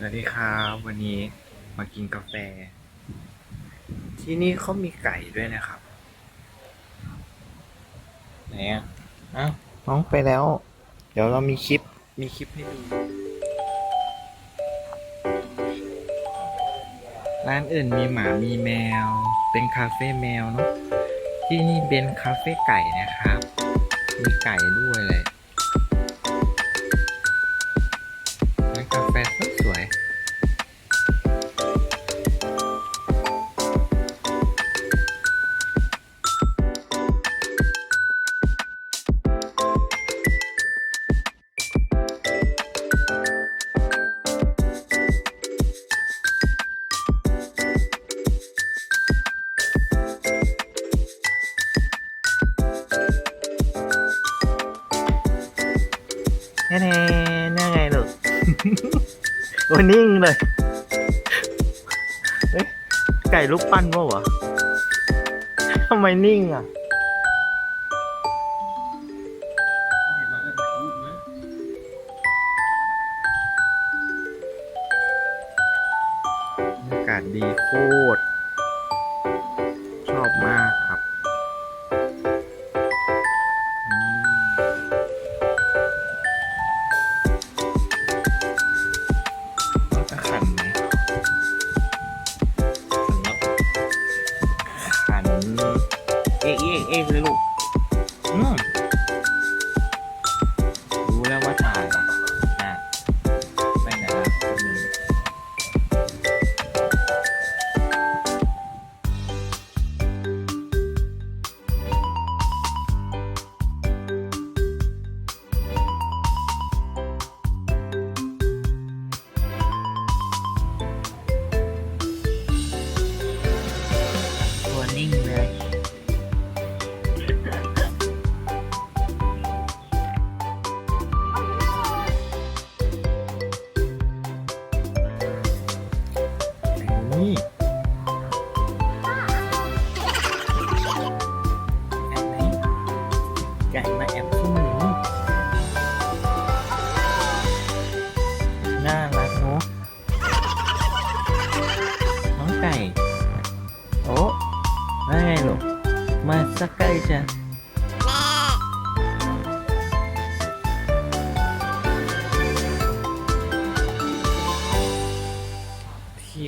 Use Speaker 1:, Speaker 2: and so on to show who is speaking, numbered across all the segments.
Speaker 1: สวัสดีครับวันนี้มากินกาแฟ ที่นี่เขามีไก่ด้วยนะครับไหนอะอ้าวน้องไปแล้ว เดี๋ยวเรามีคลิปมีคลิปให้ดูร้านอื่นมีหมามีแมว เป็นคาเฟ่แมวเนาะที่นี่เป็นคาเฟ่ไก่นะครับ มีไก่ด้วยเลย แน่แน่น่าไงลูกโอ้นิ่งเลยเฮ้ยไก่ลูกปั้นวะวะทำไมนิ่งอะบรรยากาศดีโคต เอ๊ะเอ๊ะเอ๊ะเลยลูก นี่ไหนไก่มาแอบซุ่มหนูน่ารักเนอะน้องไก่ โอ้ว่าไงลูกมาสักใกล้จ้ะ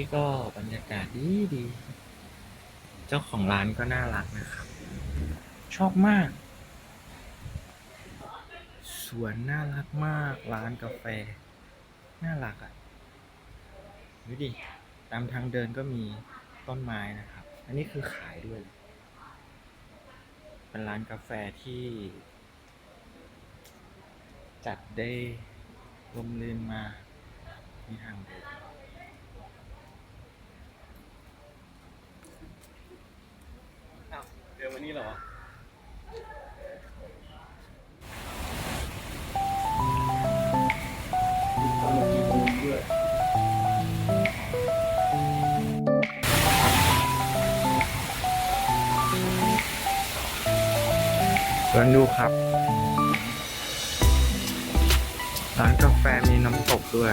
Speaker 1: ที่ก็บรรยากาศดีดี เจ้าของร้านก็น่ารักนะครับ ชอบมาก สวนน่ารักมาก ร้านกาแฟ น่ารักอะดูดิ ตามทางเดินก็มีต้นไม้นะครับ อันนี้คือขายด้วย เป็นร้านกาแฟที่ จัดได้ร่มรื่นมามีทางเดิน
Speaker 2: เดี๋ยววันนี้เหรอ
Speaker 1: เดินดูครับ ร้านกาแฟมีน้ำตกด้วย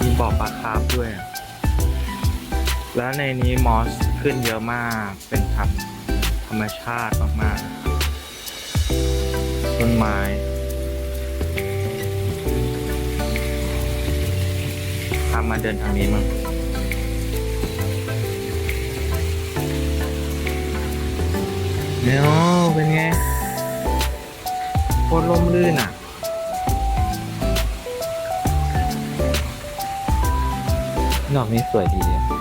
Speaker 1: มีบ่อปลาคาร์ฟด้วย แล้วในนี้มอสขึ้นเยอะมาก เป็นธรรมธรรมชาติมากๆต้นไม้พามาเดินทางนี้มั้งเนี่ยเป็นไงโคตรล่มลื่นอะดอกนี้สวยดีอะ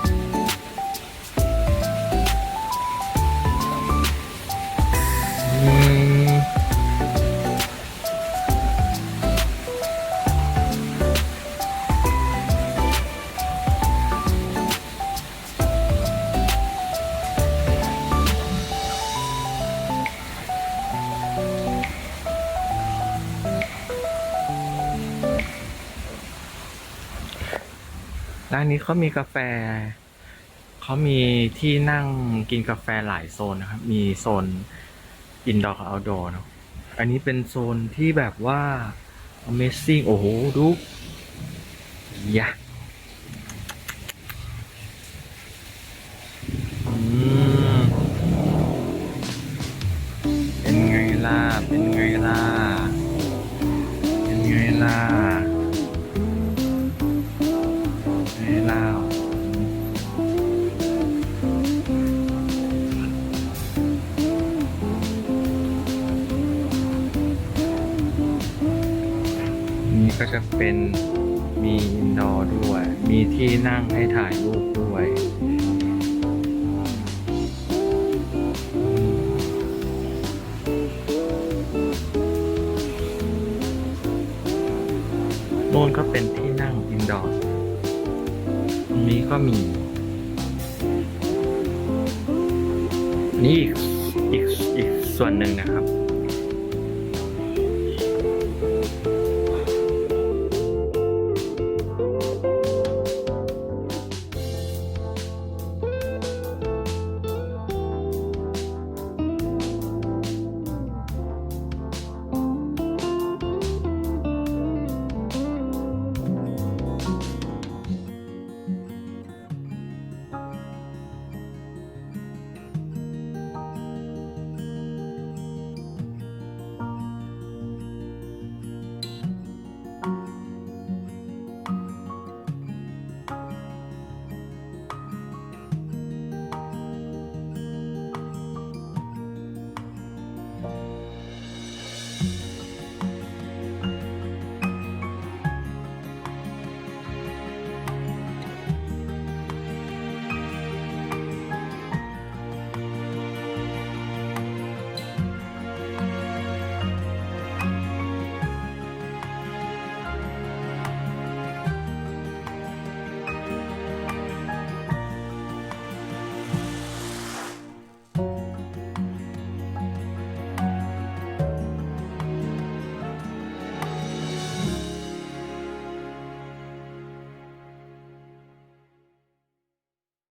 Speaker 1: ร้านนี้เขามีกาแฟ เขามีที่นั่งกินกาแฟหลายโซนนะครับ มีโซนอินดอร์กับเอาท์ดอร์เนาะ อันนี้เป็นโซนที่แบบว่า Amazing โอ้โห ดูยะเป็นไงล่ะ เป็นไงล่ะ เป็นไงล่ะ ล่ะนี่ก็จะเป็นมีอินดอร์ด้วย มีที่นั่งให้ถ่ายรูปด้วยโน่นก็เป็นที่นั่งอินดอร์ รงนี้ก็มี นี่อีกอีกอีกส่วนหนึ่งนะครับ